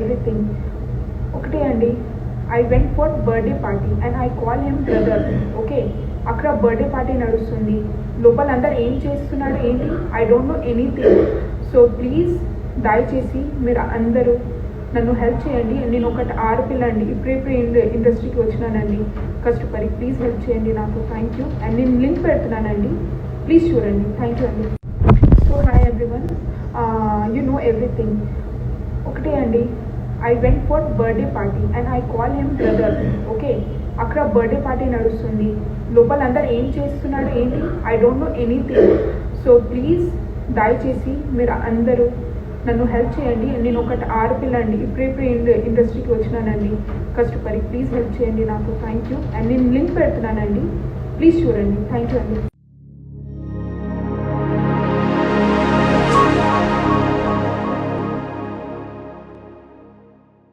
Everything ఒకటే అండి. I went for birthday party and I call him brother okay అక్కడ birthday party నడుస్తుంది. లోపల అందరు ఏం చేస్తున్నాడు ఏంటి? I don't know anything so please దయచేసి మీరు అందరూ నన్ను హెల్ప్ చేయండి. నేను ఒకటి ఆడపిల్ల అండి ఇప్పుడే ఇప్పుడు ఇండస్ట్రీకి వచ్చినానండి. కష్టపడి ప్లీజ్ హెల్ప్ చేయండి నాకు. థ్యాంక్ యూ అండ్ నేను లింక్ పెడుతున్నానండి. ప్లీజ్ చూడండి. థ్యాంక్ యూ అండి. So hi everyone you know everything ఒకటే అండి. I went for birthday party and I call him brother okay అక్కడ బర్త్డే పార్టీ నడుస్తుంది. లోపల అందరు ఏం చేస్తున్నాడు ఏంటి? I don't know anything so please దయచేసి మీరు అందరూ నన్ను హెల్ప్ చేయండి. నేను ఒకటి ఆడపిల్ల అండి. ఇప్పుడే ఇప్పుడు ఇండస్ట్రీకి వచ్చినానండి. కష్టపడి ప్లీజ్ హెల్ప్ చేయండి నాకు. థ్యాంక్ యూ అండ్ నేను లింక్ పెడుతున్నానండి. ప్లీజ్ చూడండి. థ్యాంక్ యూ అండి.